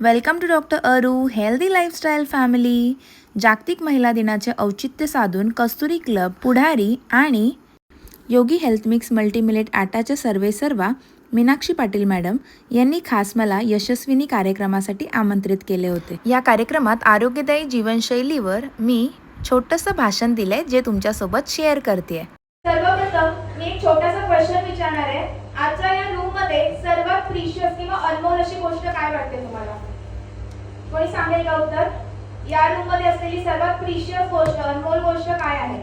Welcome to doctor Aru healthy lifestyle family जागतिक महिला दिनाचे औचित्य साधून कस्तुरी क्लब पुढारी आणि योगी हेल्थ मिक्स मल्टीमिलेट आटाचे सर्वे सर्वा मीनाक्षी पाटील मॅडम यांनी खास मला यशस्विनी कार्यक्रमासाठी आमंत्रित केले होते. या कार्यक्रमात आरोग्यदायी जीवनशैलीवर मी छोटंसं भाषण दिले जे तुमच्यासोबत शेअर करते सर्वप्रथम मी एक छोटासा क्वेश्चन विचारणार आहे. आजच्या या रूममध्ये सर्वात प्रिशियस किंवा अनमोल अशी गोष्ट काय वाटते तुम्हाला? कोणी सांगेल का उत्तर या रूममध्ये असलेली सर्वात प्रिशियस गोष्ट अनमोल गोष्ट काय आहे?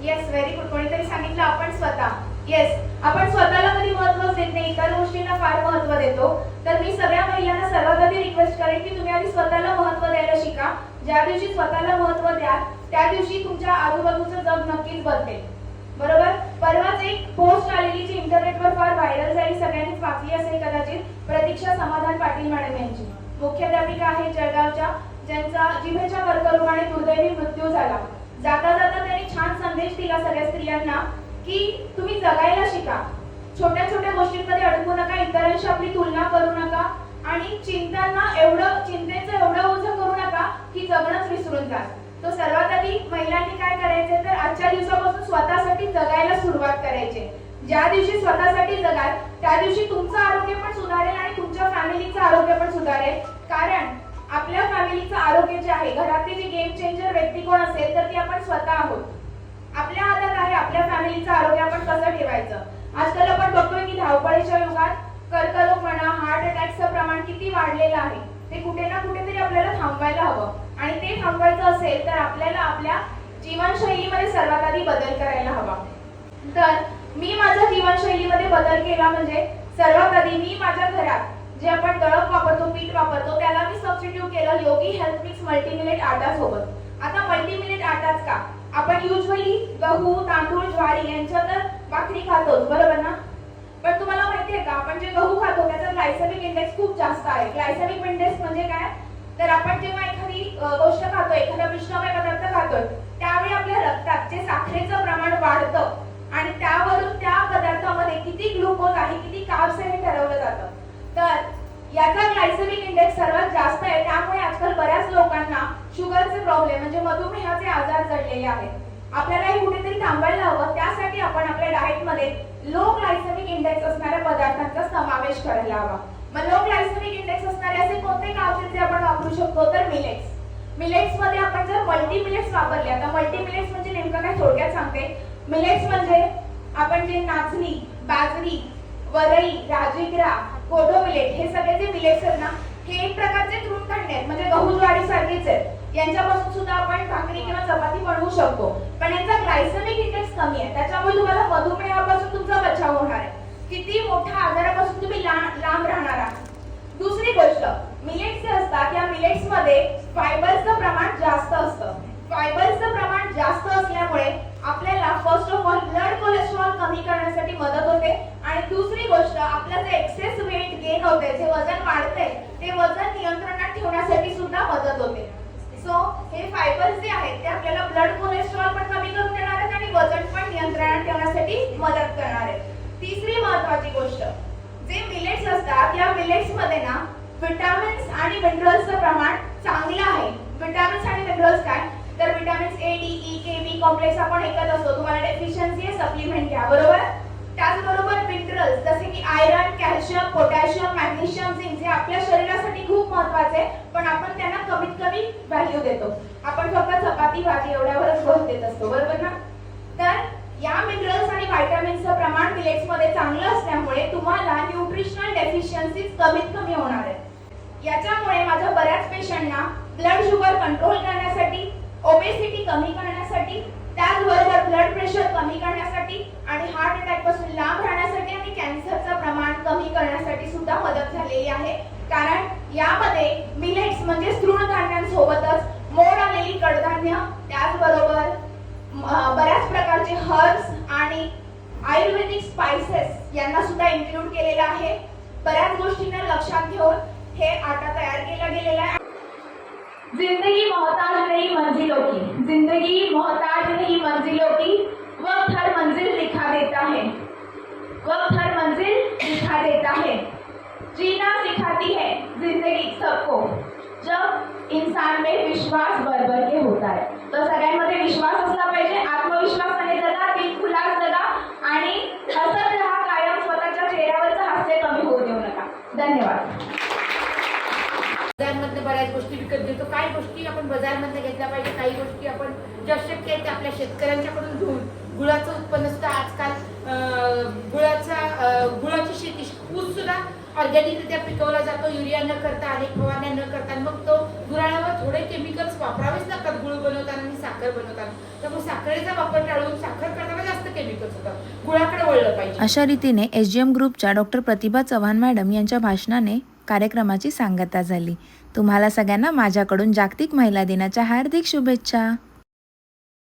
येस व्हेरी गुड कोणीतरी सांगितलं आपण स्वतः. येस आपण स्वतःला कधी महत्त्व देत नाही इतर गोष्टींना फार महत्त्व देतो. तर मी सगळ्या महिलांना सर्वात आधी रिक्वेस्ट करेन की तुम्ही आधी स्वतःला महत्त्व द्यायला शिका. ज्या दिवशी स्वतःला महत्त्व द्याल त्या दिवशी तुमच्या आजूबाजूचं जग नक्कीच बदलेल. बरोबर? परवाच एक पोस्ट आलेली जी इंटरनेटवर फार व्हायरल झाली सगळ्यांनीच वाचली असेल कदाचित प्रतीक्षा समाधान पाटील मॅडम यांची. मुख्याध्यापिका आहे जळगावच्या ज्यांचा जिभेच्या कर्करोगाने दुर्दैवी मृत्यू झाला. जाता जाता त्यांनी छान संदेश दिला सगळ्या स्त्रियांना की तुम्ही जगायला शिका. छोट्या छोट्या गोष्टींमध्ये अडकू नका इतरांशी आपली तुलना करू नका आणि चिंतांना एवढं चिंतेचं एवढं ओझं करू नका की जगणंच विसरून जा तो सर्वात आधी महिलांनी काय करायचे तर आजच्या दिवसापासून स्वतःसाठी जगायला सुरुवात करायची. ज्या दिवशी स्वतःसाठी जगाल त्या दिवशी तुमचं आरोग्य पण सुधारेल आणि तुमच्या फॅमिलीचं आरोग्य पण सुधारेल. कारण आपल्या फॅमिलीचं आरोग्य जे आहे घरातली जी गेम चेंजर व्यक्ती कोण असेल तर ती आपण स्वतः आहोत. आपल्या हातात आहे आपल्या फॅमिलीचं आरोग्य आपण कसं ठेवायचं? आजकाल आपण बघतोय की धावपळीच्या युगात कर्करोग म्हणा हार्ट अटॅकचं प्रमाण किती वाढलेलं आहे. ते कुठे ना कुठेतरी आपल्याला थांबवायला हवं. आणि ते थांबवायचं असेल तर आपल्याला आपल्या जीवनशैलीमध्ये सर्वात आधी बदल करायला हवा. तर मी माझ्या जीवनशैलीमध्ये बदल केला म्हणजे सर्वात आधी मी माझ्या घरात जे आपण दळप वापरतो पीठ वापरतो त्याला मी सबस्टिट्यूट केलं योगी हेल्थ मिक्स मल्टीमिलेट आटा सोबत. आता मल्टीमिलेट आटाच का? आपण युजली गहू तांदूळ ज्वारी यांच्या तर भाकरी खातो बरोबर ना? पण तुम्हाला माहितीये का आपण जे गहू खातो त्याचा ग्लायसेमिक इंडेक्स खूप जास्त आहे. ग्लायसेमिक इंडेक्स म्हणजे काय? तर आपण जेव्हा एखादी गोष्ट खातो एखादा विष्णमय पदार्थ खातोय त्यावेळी आपल्या रक्तात जे साखरेचं प्रमाण वाढतं आणि त्यावरून त्या पदार्थामध्ये किती ग्लुकोज आहे किती कार्ब्स आहे हे ठरवलं जातं. तर याचा ग्लायसेमिक इंडेक्स सर्वात जास्त आहे त्यामुळे आजकाल बऱ्याच लोकांना शुगरचे प्रॉब्लेम म्हणजे मधुमेहाचे आजार जडलेले आहेत. आपल्याला हे कुठेतरी थांबायला हवं त्यासाठी आपण आपल्या डाएटमध्ये लो ग्लायसेमिक इंडेक्स असणाऱ्या पदार्थांचा समावेश करायला हवा. मग लो ग्लायसेमिक इंडेक्स असणारे असे कोणते कार्ब्स जे आपण वापरू शकतो? तर मिलेट्स मिलेट्समध्ये आपण जर मल्टी मिलेट्स वापरले आता मल्टी मिलेट्स म्हणजे नेमकं काय थोडक्यात सांगते. मिलेट्स म्हणजे आपण जे नाचणी बाजरी वरई राजगिरा कोडो मिलेट हे सगळे जे मिलेट्स आहेत ना हे एक प्रकारचे तृणधान्य आहेत. म्हणजे गहू ज्वारी सारखेच आहेत. यांच्यापासून सुद्धा आपण भाकरी किंवा चपाती बनवू शकतो. पण यांचा ग्लायसेमिक इंडेक्स कमी आहे. त्याच्यामुळे तुम्हाला मधुमेहापासून तुमचा बचाव होणार आहे. किती मोठ्या आजारापासून तुम्ही लांब राहणार आहात? दुसरी गोष्ट मिलेट्स जे असतात या मिलेट्समध्ये फायबरचं प्रमाण जास्त असतं. फायबरचं प्रमाण जास्त असल्यामुळे आपल्याला first of all blood cholesterol कमी करण्यासाठी मदत होते. आणि दुसरी गोष्ट आपलं जे एक्सेस वेट गेन होते जे वजन वाढते ते वजन नियंत्रणात ठेवण्यासाठी सुद्धा मदत होते. सो हे फायबर्स जे आहेत ते आपल्याला ब्लड कोलेस्ट्रॉल पण कमी करून देणार आहेत आणि वजन पण नियंत्रणात ठेवण्यासाठी मदत करणार आहेत. तिसरी महत्वाची गोष्ट जे मिलेट्स असतात या मिलेट्समध्ये ना विटामिन्स आणि मिनरल्सचं प्रमाण चांगलं आहे. विटामिन्स आणि मिनरल्स काय? तर vitamins A D E K B complex आपण ऐकत असतो. तुम्हाला डेफिशियन्सी आहे सप्लिमेंट घ्या. बरोबर? त्याचबरोबर मिनरल्स जसे की iron calcium potassium magnesium zinc जे आपल्या शरीरासाठी खूप महत्त्वाचे आहे पण आपण त्यांना कमीत कमी व्हॅल्यू देतो. आपण फक्त चपाती भाजी एवढ्यावरच भर देत असतो. बरोबर ना? तर या मिनरल्स आणि व्हायटामिन्सचं प्रमाण मिलेट्समध्ये चांगलं असल्यामुळे तुम्हाला न्यूट्रिशनल डेफिशियन्सीज कमीत कमी होणार आहेत. याच्यामुळे माझ्या बऱ्याच पेशंटना ब्लड शुगर कंट्रोल करण्यासाठी ओबेसिटी कमी करण्यासाठी त्याचबरोबर ब्लड प्रेशर कमी करण्यासाठी आणि हार्ट अटॅकपासून लांब राहण्यासाठी आणि कॅन्सरचं प्रमाण कमी करण्यासाठी सुद्धा मदत झालेली आहे. कारण यामध्ये मिलेट्स म्हणजे तृणधान्यांसोबतच मोड आलेली कडधान्य त्याचबरोबर प्रकारचे हर्ब्स आणि आयुर्वेदिक स्पायसेस यांना सुद्धा इन्क्लूड केलेलं आहे. बऱ्याच गोष्टींना लक्षात घेऊन हे आटा तयार केला गेलेला आहे. जिंदगी मोहताज नहीं मंजिलों म्हणजे की जिंदगी मोहताज नहीं मंजिलों म्हणजे की वक्त हर मंजिल दिखा देता है वक्त हर मंजिल दिखा देता है जीना सिखाती है जिंदगी सबको. जब इंसान में विश्वास बरबर के होता है. तो सगळ्यांमध्ये विश्वास असला पाहिजे आत्मविश्वास विकत घेतो. काही गोष्टी आपण बाजारमधनं घेतल्या पाहिजे काही गोष्टी आपण ज्या शक्य आहेत त्या आपल्या शेतकऱ्यांच्याकडून घेऊन. गुळाचं उत्पन्न सुद्धा आजकाल गुळाचा गुळाची शेती ऊस सुद्धा ऑर्गॅनिकरित्या पिकवला जातो. युरिया न करता अनेक फवारण्या न करता. मग तो गुराळावर थोडे केमिकल्स वापरावेच लागतात. गुळ बनवताना आणि साखर बनवताना. त्यामुळे साखरेचा वापर टाळून साखर करताना जास्त केमिकल्स होतात. गुळाकडे वळलं पाहिजे. अशा रीतीने एस जी एम ग्रुपच्या डॉक्टर प्रतिभा चव्हाण मॅडम यांच्या भाषणाने कार्यक्रमाची सांगता झाली. तुम्हाला सगळ्यांना माझ्याकडून जागतिक महिला दिनाच्या हार्दिक शुभेच्छा.